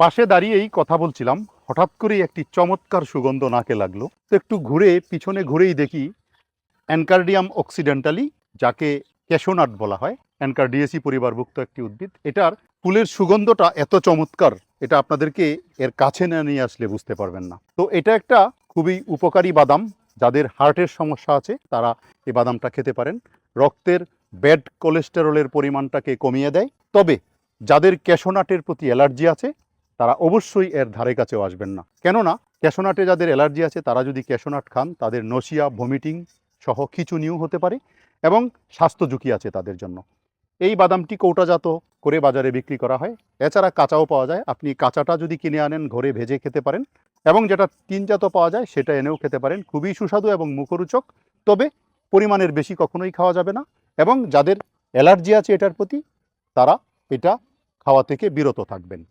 পাশে দাঁড়িয়েই কথা বলছিলাম, হঠাৎ করেই একটি চমৎকার সুগন্ধ নাকে লাগল। তো একটু ঘুরে পিছনে ঘুরেই দেখি অ্যানকার্ডিয়াম অক্সিডেন্টালি, যাকে ক্যাশোনাট বলা হয়, অ্যানকার্ডিয়েসি পরিবারভুক্ত একটি উদ্ভিদ। এটার ফুলের সুগন্ধটা এত চমৎকার, এটা আপনাদেরকে এর কাছে না নিয়ে আসলে বুঝতে পারবেন না। তো এটা একটা খুবই উপকারী বাদাম, যাদের হার্টের সমস্যা আছে, তারা এই বাদামটা খেতে পারেন। রক্তের ব্যাড কোলেস্টেরলের পরিমাণটাকে কমিয়ে দেয়। তবে যাদের ক্যাশোনাটের প্রতি অ্যালার্জি আছে তারা অবশ্যই এর ধারে কাছেও আসবেন না। কেননা, ক্যাশোনাটে যাদের অ্যালার্জি আছে, তারা যদি ক্যাশোনাট খান, তাদের নসিয়া, ভমিটিং সহ খিচুনিও হতে পারে এবং স্বাস্থ্য ঝুঁকি আছে তাদের জন্য। এই বাদামটি কৌটাজাত করে বাজারে বিক্রি করা হয়। এছাড়া কাঁচাও পাওয়া যায়। আপনি কাঁচাটা যদি কিনে আনেন, ঘরে ভেজে খেতে পারেন এবং যেটা তিনজাত পাওয়া যায়, সেটা এনেও খেতে পারেন। খুবই সুস্বাদু এবং মুখরোচক, তবে পরিমাণের বেশি কখনোই খাওয়া যাবে না এবং যাদের অ্যালার্জি আছে এটার প্রতি, তারা এটা খাওয়া থেকে বিরত থাকবেন।